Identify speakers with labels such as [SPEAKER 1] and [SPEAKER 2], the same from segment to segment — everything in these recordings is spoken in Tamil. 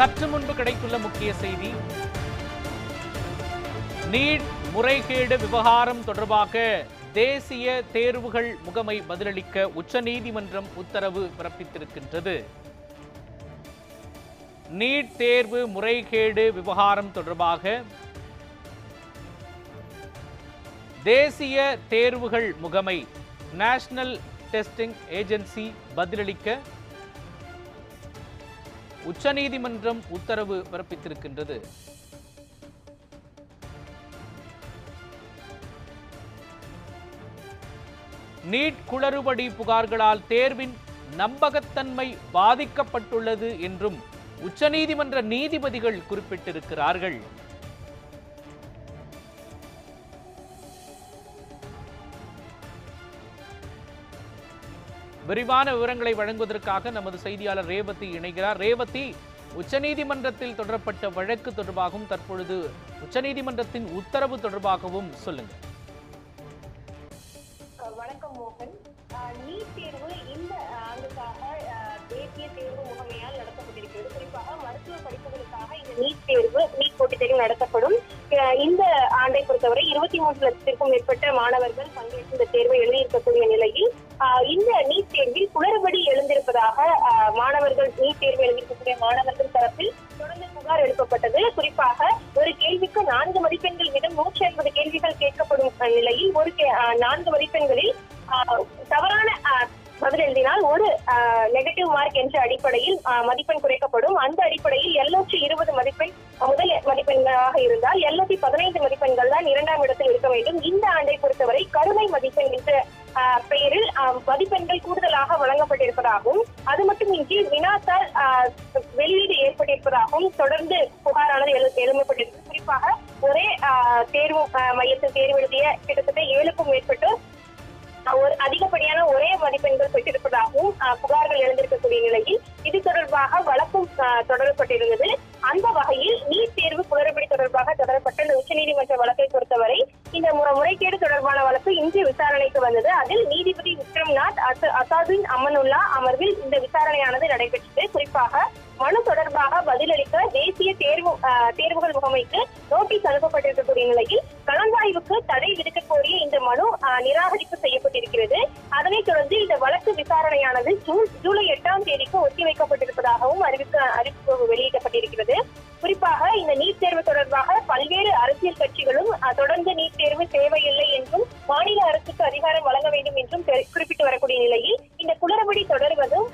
[SPEAKER 1] சற்று முன்பு கிடைத்துள்ள முக்கிய செய்தி. நீட் முறைகேடு விவகாரம் தொடர்பாக தேசிய தேர்வுகள் முகமை பதிலளிக்க உச்சநீதிமன்றம் உத்தரவு பிறப்பித்திருக்கின்றது. நீட் தேர்வு முறைகேடு விவகாரம் தொடர்பாக தேசிய தேர்வுகள் முகமை நேஷனல் டெஸ்டிங் ஏஜென்சி பதிலளிக்க உச்சநீதிமன்றம் உத்தரவு பிறப்பித்திருக்கின்றது. நீட் குளறுபடி புகார்களால் தேர்வின் நம்பகத்தன்மை பாதிக்கப்பட்டுள்ளது என்றும் உச்சநீதிமன்ற நீதிபதிகள் குறிப்பிட்டிருக்கிறார்கள். விரிவான விவரங்களை வழங்குவதற்காக நமது செய்தியாளர் ரேவதி இணைகிறார். ரேவதி உச்சநீதிமன்றத்தில் தொடரப்பட்ட வழக்கு தொடர்பாகவும் தற்பொழுது உச்சநீதிமன்றத்தின் உத்தரவு தொடர்பாகவும் சொல்லுங்க.
[SPEAKER 2] வணக்கம் மோகன். நீட் தேர்வு இந்த ஆண்டுக்காக தேசிய தேர்வு முகமையால் நடத்தப்பட்டிருக்கிறது. குறிப்பாக மருத்துவ படிப்புகளுக்காக இந்த நீட் தேர்வு நீட் போட்டித் தேர்வு நடத்தப்படும். இந்த ஆண்டை பொறுத்தவரை இருபத்தி மூன்று லட்சத்திற்கும் மேற்பட்ட மாணவர்கள் பங்கேற்று இந்த தேர்வை எழுதியிருக்கக்கூடிய நிலையில் இந்த நீட் தேர்வில் குளறுபடி எழுந்திருப்பதாக மாணவர்கள் நீட் தேர்வு எழுதியிருக்கக்கூடிய மாணவர்கள் தரப்பில் தொடர்ந்து புகார் எழுப்பப்பட்டது. குறிப்பாக ஒரு கேள்விக்கு நான்கு மதிப்பெண்கள் வீதம் நூற்றி ஐம்பது கேள்விகள் கேட்கப்படும் நிலையில் ஒரு நான்கு மதிப்பெண்களில் தவறான பதில் எழுதினால் ஒரு நெகட்டிவ் மார்க் என்ற அடிப்படையில் மதிப்பெண் குறைக்கப்படும். அந்த அடிப்படையில் எழுநூற்றி இருபது மதிப்பெண் முதல் மதிப்பெண்களாக இருந்தால் எழுநூத்தி பதினைந்து மதிப்பெண்கள் தான் இரண்டாம் இடத்தில் இருக்க வேண்டும். இந்த ஆண்டு அஹ், கூடுதலாக வழங்கப்பட்டிருப்பதாகவும் அது மட்டுமின்றி வினாத்தால் வெளியீடு ஏற்பட்டிருப்பதாகவும் தொடர்ந்து புகாரானது எழு எழுப்பப்பட்டிருக்கு குறிப்பாக ஒரே தேர்வு மையத்தில் தேர்வு எழுதிய கிட்டத்தட்ட ஏழுக்கும் மேற்பட்டோர் ஒரு அதிகப்படியான ஒரே மதிப்பெண்கள் பெற்றிருப்பதாகவும் புகார்கள் எழுந்திருக்கக்கூடிய நிலையில் இது தொடர்பாக வழக்கும் அஹ், தொடரப்பட்டிருந்தது. அந்த வகையில் நீட் தேர்வு குளறுபடி தொடர்பாக தொடரப்பட்ட இந்த உச்சநீதிமன்ற வழக்கை பொறுத்தவரை இந்த முறை- முறைகேடு தொடர்பான வழக்கு இன்று விசாரணைக்கு வந்தது. அதில் நீதிபதி விக்ரம்நாத் அசாதுன் அமனுல்லா அமர்வில் இந்த விசாரணையானது நடைபெற்றது. குறிப்பாக மனு தொடர்பாக பதிலளிக்க தேசிய தேர்வு அஹ், தேர்வுகள் முகமைக்கு நோட்டீஸ் அனுப்பப்பட்டிருக்கக்கூடிய நிலையில் கலந்தாய்வுக்கு தடை விதிக்க கோரிய இந்த மனு நிராகரிப்பு செய்யப்பட்டிருக்கிறது. அதனைத் தொடர்ந்து இந்த வழக்கு விசாரணையானது ஜூன் ஜூலை எட்டாம் தேதிக்கு ஒத்திவைக்கப்பட்டிருப்பதாகவும் அறிவிக்க அறிவிப்பு வெளியிடப்பட்டிருக்கிறது. குறிப்பாக இந்த நீட் தேர்வு தொடர்பாக பல்வேறு அரசியல் கட்சிகளும் தொடர்ந்து நீட் தேர்வு தேவையில்லை என்றும் மாநில அரசுக்கு அதிகாரம் வழங்க வேண்டும் என்றும் குறிப்பிட்டு வரக்கூடிய நிலையில் இந்த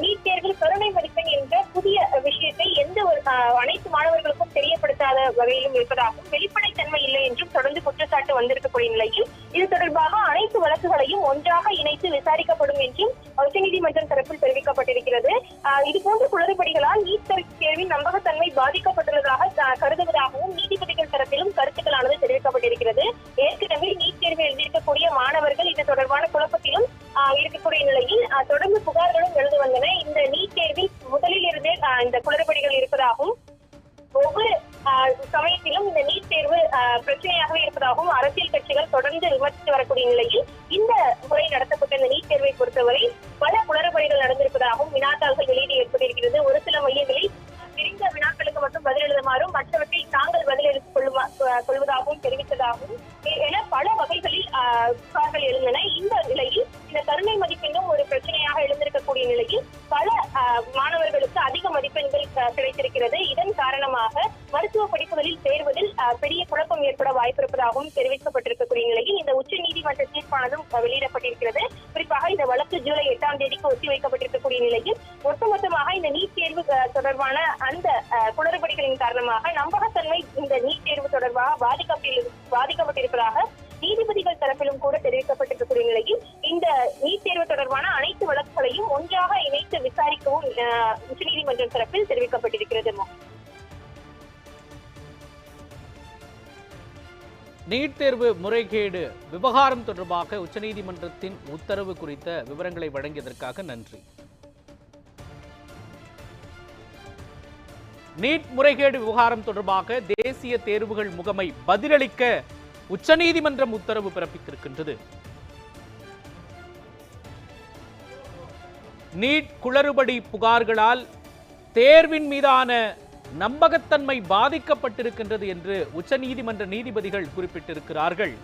[SPEAKER 2] நீட் தேர்வில் கருணை மதிப்பெண் என்ற புதிய விஷயத்தை எந்த ஒரு அனைத்து மாணவர்களுக்கும் தெரியப்படுத்தாத வகையிலும் இருப்பதாகவும் வெளிப்படைத்தன்மை இல்லை என்றும் தொடர்ந்து குற்றச்சாட்டு வந்திருக்கக்கூடிய நிலையில் இது தொடர்பாக அனைத்து வழக்குகளையும் ஒன்றாக இணைத்து விசாரிக்கப்படும் என்றும் உச்சநீதிமன்றம் தரப்பில் தெரிவிக்கப்பட்டிருக்கிறது. இது போன்ற குளறுபடிகளால் நீட் தேர்வின் நம்பகத்தன்மை பாதிக்கப்பட்டுள்ளதாக கருதுவதாகவும் நீதிபதி இந்த குளறுபடிகள் இருப்பதாகவும் ஒவ்வொரு ஆஹ், சமயத்திலும் இந்த நீட் தேர்வு பிரச்சனையாகவே இருப்பதாகவும் அரசியல் கட்சிகள் தொடர்ந்து விமர்சித்து வரக்கூடிய நிலையில் இந்த முறை நடத்தப்பட்ட இந்த நீட் தேர்வை பொறுத்தவரை பல குளறுபடிகள் நடந்திருப்பதாகவும் வினாத்தாள்கள் வெளியீடு ஏற்பட்டிருக்கிறது. ஒரு சில மையங்களில் தெரிந்த வினாக்களுக்கு மட்டும் பதில் எழுதுமாறும் மற்றவற்றை தாங்கள் பதில் எடுத்துக் கொள்ளுமா கொள்வதாகவும் தெரிவித்ததாகவும் என பல வகைகளில் ஆஹ், புகார்கள் எழுந்தன. இந்த நிலையில் இந்த கருணை மதிப்பெண்ணும் ஒரு பிரச்சனையாக எழுந்திருக்கக்கூடிய நிலையில் மாணவர்களுக்கு அதிக மதிப்பெண்கள் கிடைத்திருக்கிறது. இதன் காரணமாக மருத்துவ படிப்புகளில் சேர்வதில் பெரிய குழப்பம் ஏற்பட வாய்ப்பிருப்பதாகவும் தெரிவிக்கப்பட்டிருக்கக்கூடிய நிலையில் இந்த உச்ச நீதிமன்ற தீர்ப்பானதும் வெளியிடப்பட்டிருக்கிறது. குறிப்பாக இந்த வழக்கு ஜூலை எட்டாம் தேதிக்கு ஒத்திவைக்கப்பட்டிருக்கக்கூடிய நிலையில் ஒட்டுமொத்தமாக இந்த நீட் தேர்வு தொடர்பான அந்த ஆஹ், குளறுபடிகளின் காரணமாக நம்பகத்தன்மை இந்த நீட் தேர்வு தொடர்பாக பாதிக்கப்பட்டு பாதிக்கப்பட்டிருப்பதாக நீதிபதிகள் தரப்பிலும் கூட தெரிவிக்கப்பட்டிருக்கக்கூடிய நிலையில் இந்த நீட் தேர்வு தொடர்பான அனைத்து வழக்குகளையும் ஒன்றாக இணைத்து விசாரிக்கவும் ஆஹ், உச்சநீதிமன்றம் தரப்பில் தெரிவிக்கப்பட்டிருக்கிறது
[SPEAKER 1] நீட் தேர்வு முறைகேடு விவகாரம் தொடர்பாக உச்சநீதிமன்றத்தின் உத்தரவு குறித்த விவரங்களை வழங்கியதற்காக நன்றி. நீட் முறைகேடு விவகாரம் தொடர்பாக தேசிய தேர்வுகள் முகமை பதிலளிக்க உச்சநீதிமன்றம் உத்தரவு பிறப்பித்திருக்கின்றது. நீட் குளறுபடி புகார்களால் தேர்வின் மீதான நம்பகத்தன்மை பாதிக்கப்பட்டிருக்கின்றது என்று உச்சநீதிமன்ற நீதிபதிகள் குறிப்பிட்டிருக்கிறார்கள்.